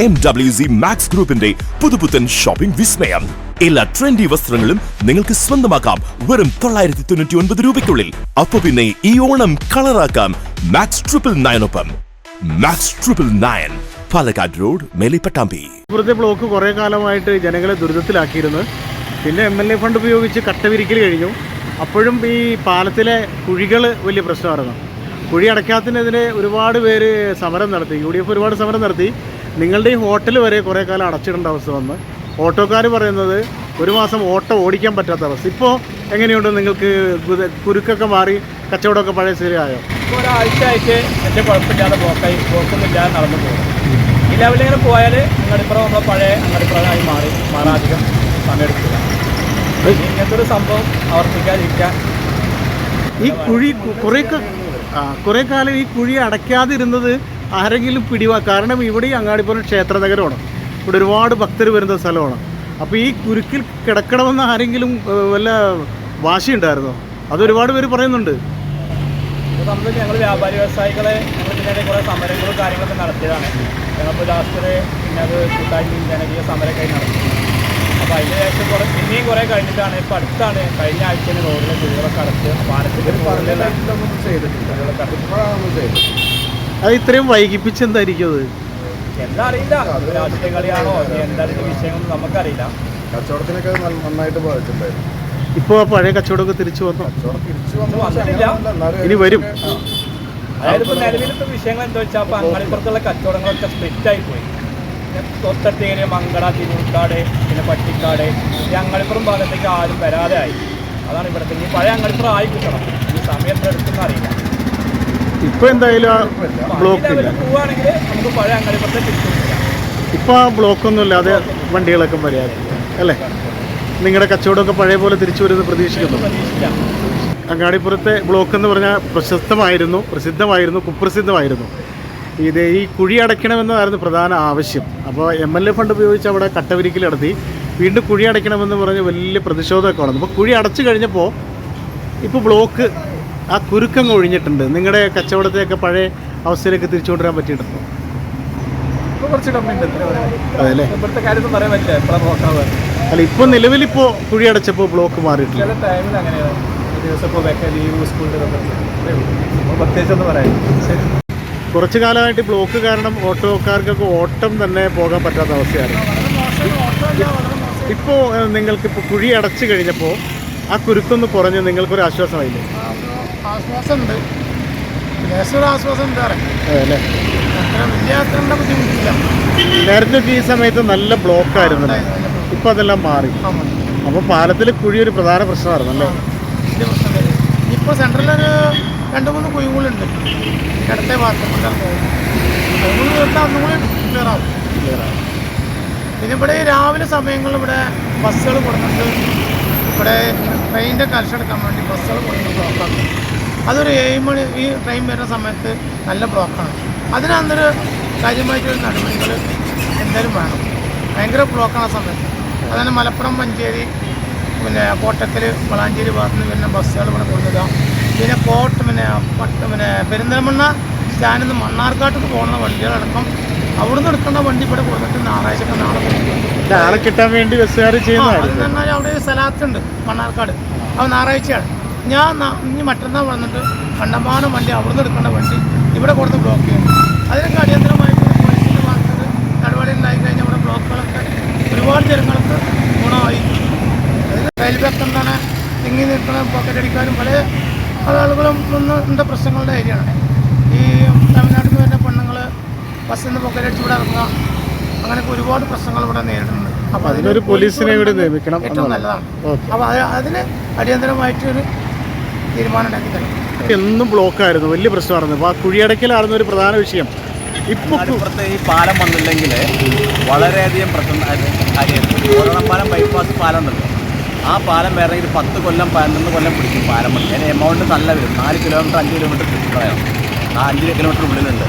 M W C max ഗ്രൂപ്പിന്റെ പുതുപുത്തൻ shopping വിസ്മയം. എല്ലാ ട്രെൻഡി വസ്ത്രങ്ങളും നിങ്ങൾക്ക് സ്വന്തമാക്കാം. വെറും തൊള്ളായിരത്തി തൊണ്ണൂറ്റി ഒൻപത് രൂപയ്ക്കുള്ളിൽ. അപ്പൊ പിന്നെ ഈ ഓണം കളറാക്കാം max triple നയനൊപ്പം max triple nine Palakkad road Melipattambi. ഇവിടുത്തെ ബ്ലോക്ക് കുറെ കാലമായിട്ട് ജനങ്ങളെ ദുരിതത്തിലാക്കിയിരുന്നു. പിന്നെ എം എൽ എ ഫണ്ട് ഉപയോഗിച്ച് കട്ടവിരിക്കൽ കഴിഞ്ഞു. അപ്പോഴും ഈ പാലത്തിലെ കുഴികൾ വലിയ പ്രശ്നമായിരുന്നു. കുഴി അടയ്ക്കാത്തതിനെതിരെ ഒരുപാട് പേര് സമരം നടത്തി. യു ഡി എഫ് ഒരുപാട് സമരം നടത്തി. നിങ്ങളുടെ ഈ ഹോട്ടൽ വരെ കുറേ കാലം അടച്ചിടേണ്ട അവസ്ഥ വന്ന്. ഓട്ടോക്കാർ പറയുന്നത് ഒരു മാസം ഓട്ടോ ഓടിക്കാൻ പറ്റാത്ത അവസ്ഥ. ഇപ്പോൾ എങ്ങനെയുണ്ട് നിങ്ങൾക്ക് കുരുക്കൊക്കെ മാറി കച്ചവടമൊക്കെ പഴയ ശരിയായോ ഇപ്പോൾ ഒരാഴ്ച ആയിട്ട് വലിയ കുഴപ്പമില്ലാതെ ബ്ലോക്കായി ബ്ലോക്കൊന്നും ഇല്ലാതെ നടന്നു പോകും ഈ ലെവലിൽ ഇങ്ങനെ പോയാൽ അങ്ങടിപ്പുറം നമ്മളെ പഴയ അങ്ങടിപ്പുറമായി മാറി മാറാധികം സമയമെടുക്കില്ല. ഇങ്ങനത്തെ ഒരു സംഭവം ആവർത്തിക്കാതിരിക്കാൻ ഈ കുഴി കുറേ കുറേ കാലം ഈ കുഴി അടയ്ക്കാതിരുന്നത് ആരെങ്കിലും പിടിവാ കാരണം ഇവിടെ ഈ അങ്ങാടിപ്പുറം ക്ഷേത്ര നഗരമാണ്. ഇവിടെ ഒരുപാട് ഭക്തർ വരുന്ന സ്ഥലമാണ്. അപ്പോൾ ഈ കുരുക്കിൽ കിടക്കണമെന്ന് ആരെങ്കിലും വല്ല വാശിയുണ്ടായിരുന്നോ? അത് ഒരുപാട് പേര് പറയുന്നുണ്ട്. സംബന്ധിച്ച് ഞങ്ങൾ വ്യാപാരി വ്യവസായികളെ ഞങ്ങൾ കുറേ സമരങ്ങളും കാര്യങ്ങളൊക്കെ നടത്തിയതാണ്. ഞങ്ങളിപ്പോൾ ലാസ്റ്റ് പിന്നെ അത് കൂട്ടായ്മ ജനകീയ സമരമൊക്കെ നടത്തി അപ്പോൾ അതിന് ശേഷം കുറേ പിന്നെയും കുറേ കഴിഞ്ഞിട്ടാണ് ഇപ്പോൾ അടുത്താണ് കഴിഞ്ഞ ആഴ്ചയിൽ റോഡിലെ കുഴികളൊക്കെ അടച്ച് പാലത്തിന്റെ അടച്ചു. അത് ഇത്രയും വൈകിപ്പിച്ച് എന്തായിരിക്കും അത്? എന്താ അറിയില്ല അത് രാഷ്ട്രീയ കളിയാണോ? ഇനി വിഷയങ്ങളൊന്നും നമുക്കറിയില്ല. കച്ചവടത്തിനൊക്കെ നല്ല- നന്നായിട്ട് ബാധിച്ചിട്ടുണ്ടായിരുന്നു ഇപ്പോ ആ പഴയ കച്ചവടമൊക്കെ തിരിച്ചു വന്നു? തിരിച്ചു വന്നു. ഇനി വരും. അതായത് മംഗള നിലവിലത്തെ വിഷയങ്ങൾ എന്താ വെച്ചാൽ അപ്പോൾ അങ്ങാടിപ്പുറത്തുള്ള കച്ചവടങ്ങളൊക്കെ സ്പ്ലിറ്റ് ആയി പോയി മങ്കട തിരൂർക്കാട് പിന്നെ പട്ടിക്കാട് ഈ അങ്ങാടിപ്പുറം ഭാഗത്തേക്ക് ആരും വരാതെ ആയി. അതാണ് ഇവിടുത്തെ ഈ പഴയ അങ്ങാടിപ്പുറം ആയി കിട്ടണം. ഈ സമയത്ത് എടുക്കുന്ന അറിയില്ല. ഇപ്പോൾ എന്തായാലും ആ ബ്ലോക്ക് ഇല്ല. പോവുകയാണെങ്കിൽ നമുക്ക് പഴയ അങ്ങാടിപ്പുറത്തെ ഇപ്പോൾ ആ ബ്ലോക്കൊന്നും ഇല്ലാതെ വണ്ടികളൊക്കെ മര്യാദ. അല്ലേ? നിങ്ങളുടെ കച്ചവടമൊക്കെ പഴയ പോലെ തിരിച്ചു വരുമെന്ന് പ്രതീക്ഷിക്കുന്നു. അങ്ങാടിപ്പുറത്തെ ബ്ലോക്ക് എന്ന് പറഞ്ഞാൽ പ്രശസ്തമായിരുന്നു പ്രസിദ്ധമായിരുന്നു കുപ്രസിദ്ധമായിരുന്നു. ഇത് ഈ കുഴി അടയ്ക്കണമെന്നതായിരുന്നു പ്രധാന ആവശ്യം. അപ്പോൾ എം എൽ എ ഫണ്ട് ഉപയോഗിച്ച് അവിടെ കട്ടവിരിക്കൽ നടത്തി. വീണ്ടും കുഴി അടയ്ക്കണമെന്ന് പറഞ്ഞ് വലിയ പ്രതിഷേധമൊക്കെ വന്നു. അപ്പോൾ കുഴി അടച്ചു കഴിഞ്ഞപ്പോൾ ഇപ്പോൾ ബ്ലോക്ക് ആ കുരുക്കങ്ങ് ഒഴിഞ്ഞിട്ടുണ്ട്. നിങ്ങളുടെ കച്ചവടത്തെയൊക്കെ പഴയ അവസ്ഥയിലേക്ക് തിരിച്ചുകൊണ്ടുവരാൻ കൊണ്ടുവരാൻ പറ്റിയിട്ടുണ്ടോ? അല്ല ഇപ്പൊ നിലവിലിപ്പോ കുഴി അടച്ചപ്പോ ബ്ലോക്ക് മാറിയിട്ടില്ല കുറച്ചു കാലമായിട്ട് ബ്ലോക്ക് കാരണം ഓട്ടോക്കാർക്കൊക്കെ ഓട്ടം തന്നെ പോകാൻ പറ്റാത്ത അവസ്ഥയാണ് ഇപ്പോ നിങ്ങൾക്ക് ഇപ്പോൾ കുഴി അടച്ചു കഴിഞ്ഞപ്പോൾ ആ കുരുക്കൊന്ന് കുറഞ്ഞ് നിങ്ങൾക്കൊരു ആശ്വാസമായില്ലേ? ലേശൊരു ആശ്വാസം ഉണ്ട് അല്ലേ അത്ര വലിയ അത്ര ബുദ്ധിമുട്ടില്ല. നേരത്തെ ഈ സമയത്ത് നല്ല ബ്ലോക്ക് ആയിരുന്നു ഇപ്പൊ അതെല്ലാം മാറി. അപ്പൊ പാലത്തിൽ കുഴി ഒരു പ്രധാന പ്രശ്നമായിരുന്നു അല്ലേ? ഇപ്പൊ സെൻട്രലിൽ ഒരു രണ്ട് മൂന്ന് കുഴികളുണ്ട്. ഇടത്തെ ഭാഗത്ത് കൊണ്ടുവന്ന് അതുകൊണ്ട് തീർത്താൽ ഒന്നും കൂടി ക്ലിയർ ആവും. പിന്നെ ഇവിടെ രാവിലെ സമയങ്ങളിൽ ഇവിടെ ബസ്സുകൾ കൊടുത്തിട്ട് ഇവിടെ ട്രെയിനിന്റെ കലക്ഷൻ എടുക്കാൻ വേണ്ടി ബസ്സുകൾ കൊടുത്ത് ബ്ലോക്കാണ് അതൊരു ഏഴ് മണി ഈ ട്രെയിൻ വരുന്ന സമയത്ത് നല്ല ബ്ലോക്കാണ് അതിനന്നൊരു കാര്യമായിട്ടൊരു നടപടികൾ എന്തായാലും വേണം. ഭയങ്കര ബ്ലോക്കാണ് സമയത്ത്. അതന്നെ മലപ്പുറം മഞ്ചേരി പിന്നെ കോട്ടക്കൽ വളാഞ്ചേരി ഭാഗത്ത് നിന്ന് വരുന്ന ബസ്സുകൾ ഇവിടെ കൊണ്ടുവരാം പിന്നെ കോട്ട പിന്നെ പട്ട് പിന്നെ പെരിന്തൽമണ്ണ സ്റ്റാൻഡിൽ നിന്ന് മണ്ണാർക്കാട്ടേക്ക് പോകുന്ന വണ്ടികളടക്കം അവിടുന്ന് എടുക്കുന്ന വണ്ടി ഇവിടെ കൊടുത്തിട്ട് ഞായറാഴ്ച നാളെ ആളെ കിട്ടാൻ വേണ്ടി ബസ്സുകാർ പറഞ്ഞാൽ അവിടെ ഒരു സ്ഥലത്തുണ്ട് മണ്ണാർക്കാട്. അത് ഞായറാഴ്ചയാണ്. ഞാൻ ഇനി മറ്റന്നാൾ വന്നിട്ട് കണ്ടമാനം വണ്ടി അവിടുന്ന് എടുക്കേണ്ട വണ്ടി ഇവിടെ കൊടുത്ത് ബ്ലോക്ക് ചെയ്യും അതിനൊക്കെ അടിയന്തരമായിട്ട് പോലീസിന്റെ ഭാഗത്ത് നടപടി ഉണ്ടായി കഴിഞ്ഞാൽ ഇവിടെ ബ്ലോക്കുകളൊക്കെ ഒരുപാട് ജനങ്ങൾക്ക് ഗുണമായി. റെയിൽവേ എന്താണ് തിങ്ങി നിൽക്കുന്ന പോക്കറ്റ് അടിക്കാനും പല ആളുകളും ഒന്ന് ഉണ്ട് പ്രശ്നങ്ങളുടെ ഏരിയയാണ്. ഈ തമിഴ്നാട്ടിൽ നിന്ന് വരുന്ന പെണ്ണുങ്ങൾ ബസ്സിൽ നിന്ന് പോക്കറ്റ് അടിച്ച് ഇവിടെ ഇറങ്ങുക അങ്ങനെയൊക്കെ ഒരുപാട് പ്രശ്നങ്ങൾ ഇവിടെ നേരിടുന്നുണ്ട്. അപ്പോൾ അതിനൊരു പോലീസിനെ കൂടി നിയമിക്കണം ഏറ്റവും നല്ലതാണ്. അപ്പൊ അപ്പോൾ അത് അതിന് അടിയന്തരമായിട്ട് ഒരു തീരുമാനം ഉണ്ടാക്കി തരണം. എന്നും ബ്ലോക്കായിരുന്നു. വലിയ പ്രശ്നമായിരുന്നു. അപ്പോൾ ആ കുഴിയടക്കലായിരുന്നു ഒരു പ്രധാന വിഷയം. ഇപ്പോൾ ഇപ്പുറത്തെ ഈ പാലം വന്നില്ലെങ്കിൽ വളരെയധികം പ്രശ്നം കാര്യമായിരുന്നു ഓരോണം പാലം ബൈപ്പാസ് പാലം ഉണ്ടല്ലോ. ആ പാലം വേറെ ഒരു പത്ത് കൊല്ലം പതിനൊന്ന് കൊല്ലം പിടിക്കും പാലം. അതിന് എമൗണ്ട് നല്ല വരും നാല് കിലോമീറ്റർ അഞ്ച് കിലോമീറ്റർ പിടിച്ചു പറയാം ആ അഞ്ച് കിലോമീറ്റർ ഉള്ളിലുണ്ട്.